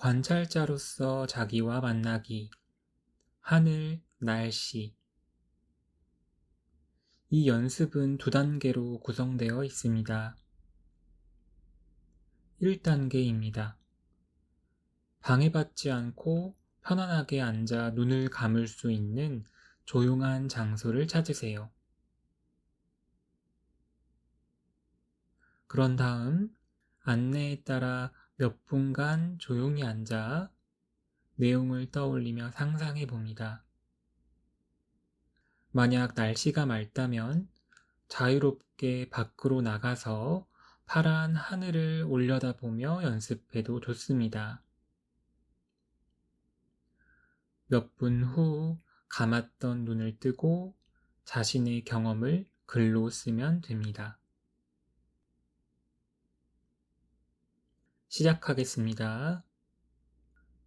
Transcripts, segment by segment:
관찰자로서 자기와 만나기, 하늘, 날씨. 이 연습은 두 단계로 구성되어 있습니다. 1단계입니다. 방해받지 않고 편안하게 앉아 눈을 감을 수 있는 조용한 장소를 찾으세요. 그런 다음 안내에 따라 몇 분간 조용히 앉아 내용을 떠올리며 상상해 봅니다. 만약 날씨가 맑다면 자유롭게 밖으로 나가서 파란 하늘을 올려다보며 연습해도 좋습니다. 몇 분 후 감았던 눈을 뜨고 자신의 경험을 글로 쓰면 됩니다. 시작하겠습니다.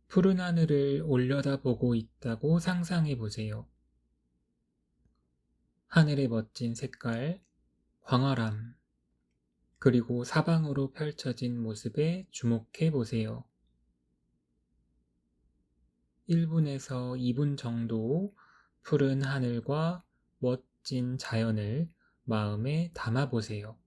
푸른 하늘을 올려다보고 있다고 상상해 보세요. 하늘의 멋진 색깔, 광활함, 그리고 사방으로 펼쳐진 모습에 주목해 보세요. 1분에서 2분 정도 푸른 하늘과 멋진 자연을 마음에 담아 보세요.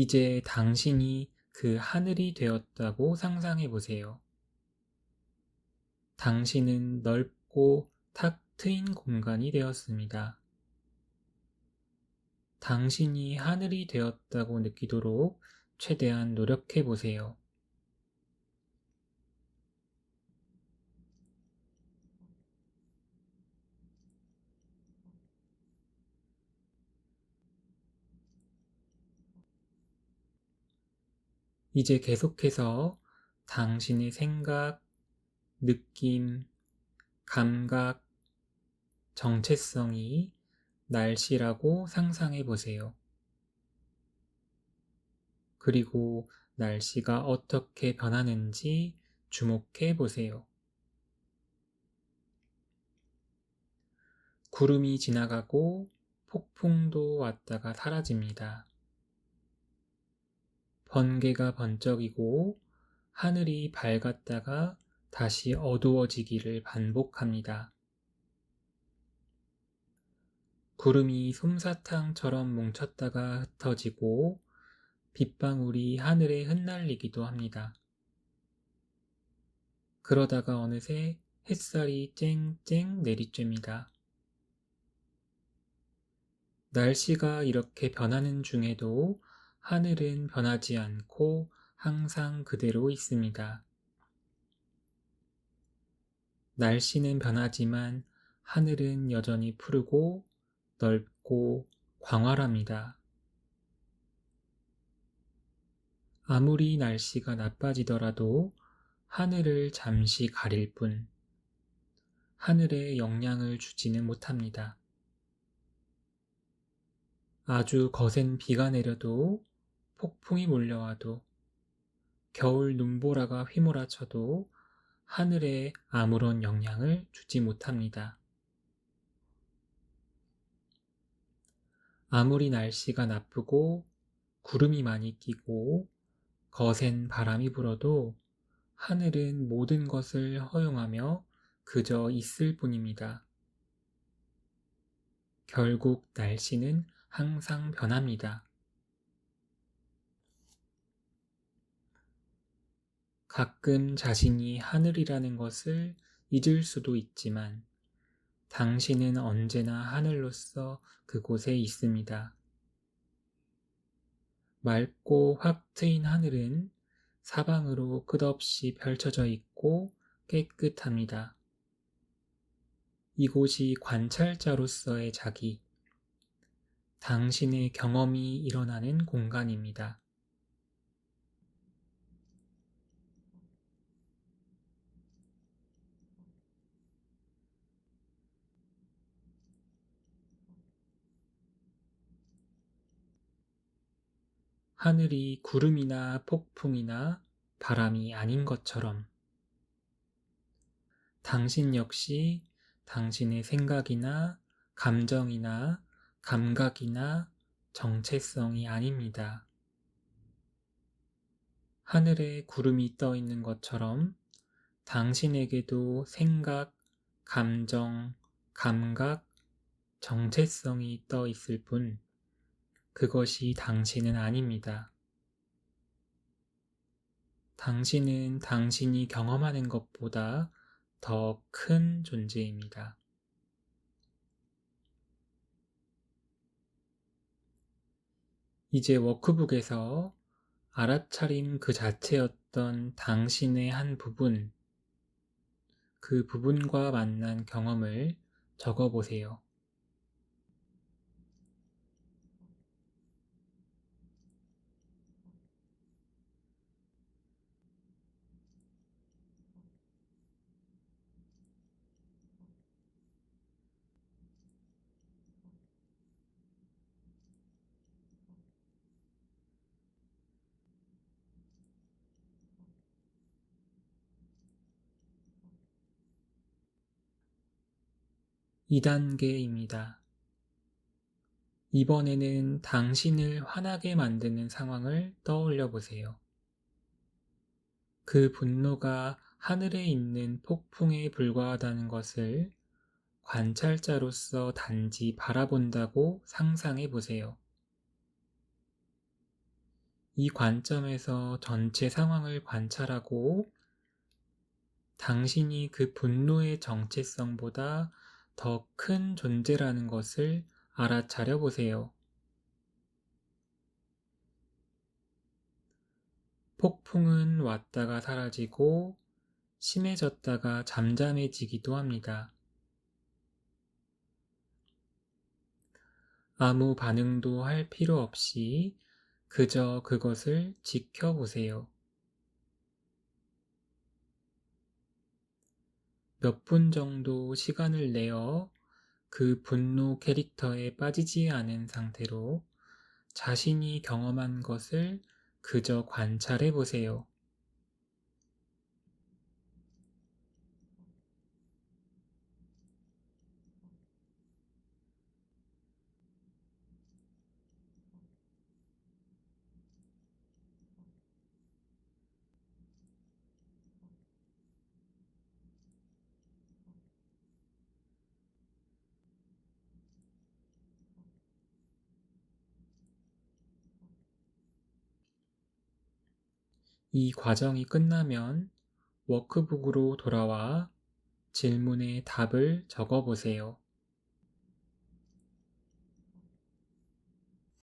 이제 당신이 그 하늘이 되었다고 상상해 보세요. 당신은 넓고 탁 트인 공간이 되었습니다. 당신이 하늘이 되었다고 느끼도록 최대한 노력해 보세요. 이제 계속해서 당신의 생각, 느낌, 감각, 정체성이 날씨라고 상상해 보세요. 그리고 날씨가 어떻게 변하는지 주목해 보세요. 구름이 지나가고 폭풍도 왔다가 사라집니다. 번개가 번쩍이고 하늘이 밝았다가 다시 어두워지기를 반복합니다. 구름이 솜사탕처럼 뭉쳤다가 흩어지고 빗방울이 하늘에 흩날리기도 합니다. 그러다가 어느새 햇살이 쨍쨍 내리쬐입니다. 날씨가 이렇게 변하는 중에도 하늘은 변하지 않고 항상 그대로 있습니다. 날씨는 변하지만 하늘은 여전히 푸르고 넓고 광활합니다. 아무리 날씨가 나빠지더라도 하늘을 잠시 가릴 뿐 하늘에 영향을 주지는 못합니다. 아주 거센 비가 내려도 폭풍이 몰려와도 겨울 눈보라가 휘몰아쳐도 하늘에 아무런 영향을 주지 못합니다. 아무리 날씨가 나쁘고 구름이 많이 끼고 거센 바람이 불어도 하늘은 모든 것을 허용하며 그저 있을 뿐입니다. 결국 날씨는 항상 변합니다. 가끔 자신이 하늘이라는 것을 잊을 수도 있지만 당신은 언제나 하늘로서 그곳에 있습니다. 맑고 확 트인 하늘은 사방으로 끝없이 펼쳐져 있고 깨끗합니다. 이곳이 관찰자로서의 자기, 당신의 경험이 일어나는 공간입니다. 하늘이 구름이나 폭풍이나 바람이 아닌 것처럼 당신 역시 당신의 생각이나 감정이나 감각이나 정체성이 아닙니다. 하늘에 구름이 떠 있는 것처럼 당신에게도 생각, 감정, 감각, 정체성이 떠 있을 뿐 그것이 당신은 아닙니다. 당신은 당신이 경험하는 것보다 더 큰 존재입니다. 이제 워크북에서 알아차림 그 자체였던 당신의 한 부분, 그 부분과 만난 경험을 적어보세요. (2단계입니다) 이번에는 당신을 화나게 만드는 상황을 떠올려 보세요. 그 분노가 하늘에 있는 폭풍에 불과하다는 것을 관찰자로서 단지 바라본다고 상상해 보세요. 이 관점에서 전체 상황을 관찰하고 당신이 그 분노의 정체성보다 더 큰 존재라는 것을 알아차려 보세요. 폭풍은 왔다가 사라지고 심해졌다가 잠잠해지기도 합니다. 아무 반응도 할 필요 없이 그저 그것을 지켜보세요. 몇 분 정도 시간을 내어 그 분노 캐릭터에 빠지지 않은 상태로 자신이 경험한 것을 그저 관찰해 보세요. 이 과정이 끝나면 워크북으로 돌아와 질문에 답을 적어 보세요.